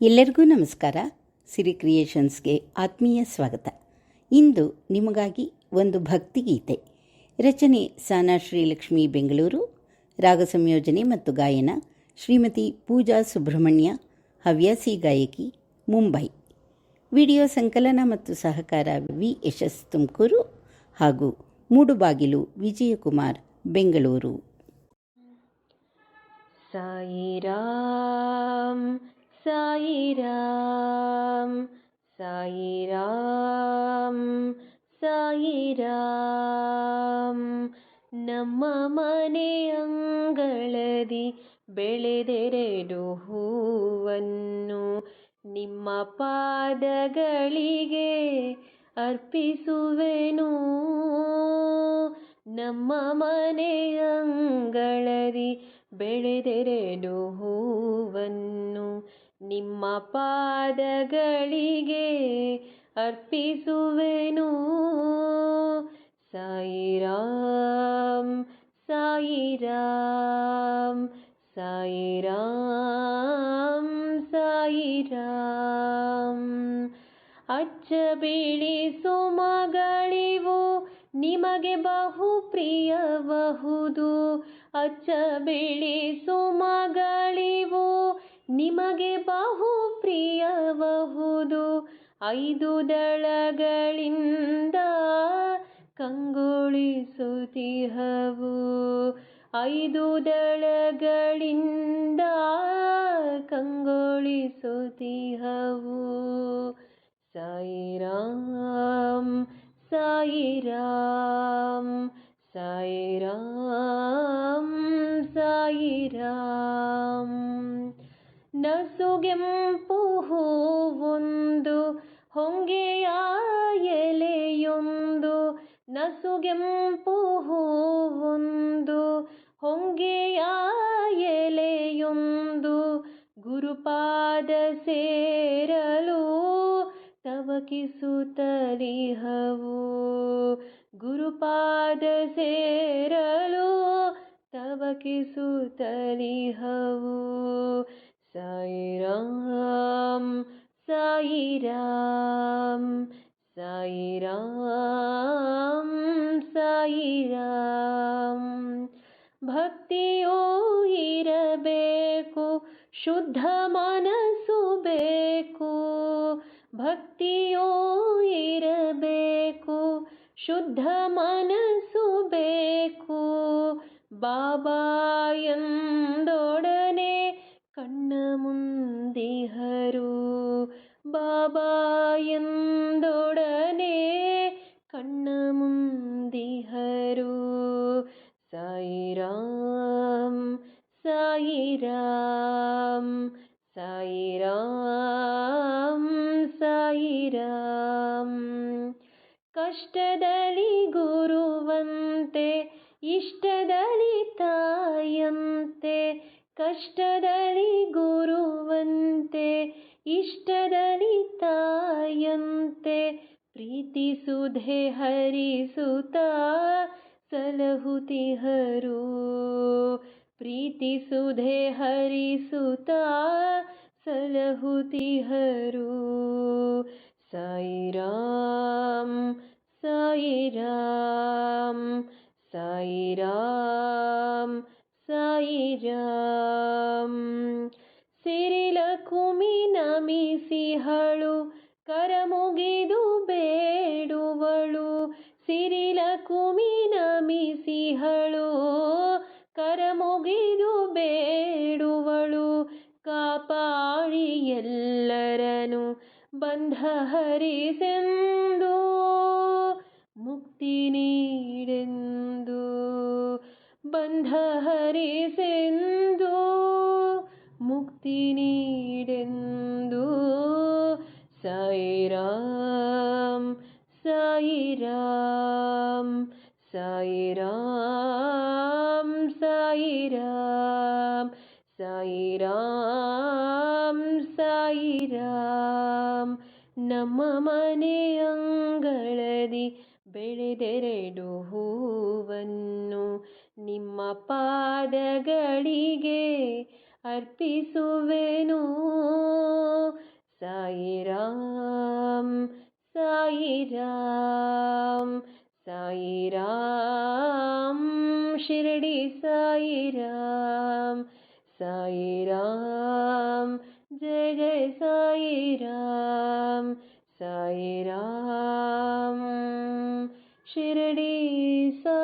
ಎಲ್ಲರಿಗೂ ನಮಸ್ಕಾರ. ಸಿರಿ ಕ್ರಿಯೇಷನ್ಸ್ಗೆ ಆತ್ಮೀಯ ಸ್ವಾಗತ. ಇಂದು ನಿಮಗಾಗಿ ಒಂದು ಭಕ್ತಿಗೀತೆ ರಚನೆ ಸಾನಾ ಶ್ರೀಲಕ್ಷ್ಮಿ ಬೆಂಗಳೂರು. ರಾಗ ಸಂಯೋಜನೆ ಮತ್ತು ಗಾಯನ ಶ್ರೀಮತಿ ಪೂಜಾ ಸುಬ್ರಹ್ಮಣ್ಯ, ಹವ್ಯಾಸಿ ಗಾಯಕಿ ಮುಂಬೈ. ವಿಡಿಯೋ ಸಂಕಲನ ಮತ್ತು ಸಹಕಾರ ವಿ ಯಶಸ್ ತುಮಕೂರು. ಹಾಗೂ ಮೂಡುಬಾಗಿಲು ವಿಜಯಕುಮಾರ್, ಬೆಂಗಳೂರು. ಸಾಯಿರಾಮ್ ಸಾಯಿರಾಮ್ ಸಾಯಿರಾಮ್ ಸಾಯಿರಾಮ್ ನಮ್ಮ ಮನೆ ಅಂಗಳದಿ ಬೆಳೆದೆರೆಡು ಹೂವನ್ನು ನಿಮ್ಮ ಪಾದಗಳಿಗೆ ಅರ್ಪಿಸುವೆನು. ನಮ್ಮ ಮನೆಯ ಅಂಗಳದಿ ಬೆಳೆದೆರೆನು ಹೂವನ್ನು ನಿಮ್ಮ ಪಾದಗಳಿಗೆ ಅರ್ಪಿಸುವೆನು. ಸಾಯಿರಾಮ್ ಸಾಯಿರಾಮ್ ಸಾಯಿರಾಮ್. ಅಚ್ಚ ಬಿಳಿ ಮಗಳಿವು ನಿಮಗೆ ಬಹು ಪ್ರಿಯಬಹುದು ಅಚ್ಚ ಬಿಳಿ ಮಗಳಿವು ನಿಮಗೆ ಬಹು ಪ್ರಿಯಬಹುದು ಐದು ದಳಗಳಿಂದ ಕಂಗೊಳಿಸುತ್ತಿಹವು ಐದು ದಳಗಳಿಂದ ಕಂಗೊಳಿಸುತ್ತಿಹವು ಸಾಯಿರಾಮ್ ಸಾಯಿರಾಮ್ ಸಾಯಿರಾಮ್ ಸಾಯಿರಾಮ್ ನಸುಗೆಂಪು ಹೂವೊಂದು ಹೊಂಗೆಯ ಎಲೆಯೊಂದು ನಸುಗೆಂಪು ಹೂವೊಂದು ಹೊಂಗೆಯ ಎಲೆಯೊಂದು ಗುರುಪಾದ ಸೇರಲು ಸೇರಲು ತವಕಿಸುತ್ತಲಿಹವು ಸಾಯಿರಾಮ್ ಸಾಯಿರಾಮ್ ಸಾಯಿರಾಮ್ ಸಾಯಿರಾಮ್ ಭಕ್ತಿಯೂ ಇರಬೇಕು ಶುದ್ಧ ಮನಸ್ಸು ಬೇಕು ಭಕ್ತಿಯೂ ಇರಬೇಕು ಶುದ್ಧ ಮನಸ್ಸು ಬೇಕು ಬಾಬಾ ಎಂದೊಡನೆ ಕಣ್ಣ ಮುಂದಿಹರು ಬಾಬಾ ಎಂದೊಡನೆ ಕಣ್ಣ ಮುಂದಿಹರು ಸಾಯಿರಾಮ್ ಸಾಯಿರಾಮ್ ಸಾಯಿರಾಮ್ ಸಾಯಿರಾಮ್ ಕಷ್ಟದಲ್ಲಿ ಗುರುವಂತೆ ಇಷ್ಟದಲ್ಲಿ ತಾಯಂತೆ ಕಷ್ಟದಲ್ಲಿ ಗುರುವಂತೆ ಇಷ್ಟದಲ್ಲಿ ತಾಯಂತೆ ಪ್ರೀತಿಸುಧೆ ಹರಿಸುತ್ತ ಸಲಹುತಿಹರು ಪ್ರೀತಿಸುಧೆ ಹರಿಸುತ್ತ ಸಲಹುತಿಹರು ಸಾಯಿರಾಮ್ ಸಾಯಿರಾಮ್ ಸಾಯಿರಾಮ್ ಸಾಯಿರಾಮ್. ಸಿರಿಲಕುಮಿ ನಮಿಸಿಹಳು ಕರಮುಗಿದು ಬೇಡುವಳು. ಸಿರಿಲಕುಮಿ ನಮಿಸಿಹಳು ಕರಮುಗಿದು ಬೇಡುವಳು. ಕಾಪಾಡಿ ಎಲ್ಲರನು ಬಂಧ ಮುಕ್ತಿ ನೀಡೆಂದು ಬಂಧ ಹರಿಸೆಂದು ಮುಕ್ತಿ ನೀಡೆಂದು ಸಾಯಿರಾಮ್ ಸಾಯಿರಾಮ್ ಸಾಯಿರಾಮ್ ಸಾಯಿರಾಮ್ ಸಾಯಿರಾಮ್ ಸಾಯಿರಾಮ್ ನಮ್ಮ ಮನೆ ಬೆಳೆದೆರೆಡು ಹೂವನ್ನು ನಿಮ್ಮ ಪಾದಗಳಿಗೆ ಅರ್ಪಿಸುವೆನು ಸಾಯಿರಾಮ್ ಸಾಯಿರಾಮ್ ಸಾಯಿರಾಮ್ ಶಿರಡಿ ಸಾಯಿರಾಮ್ ಸಾಯಿರಾಮ್ ಜಯ ಜಯ साई राम शिरडी सा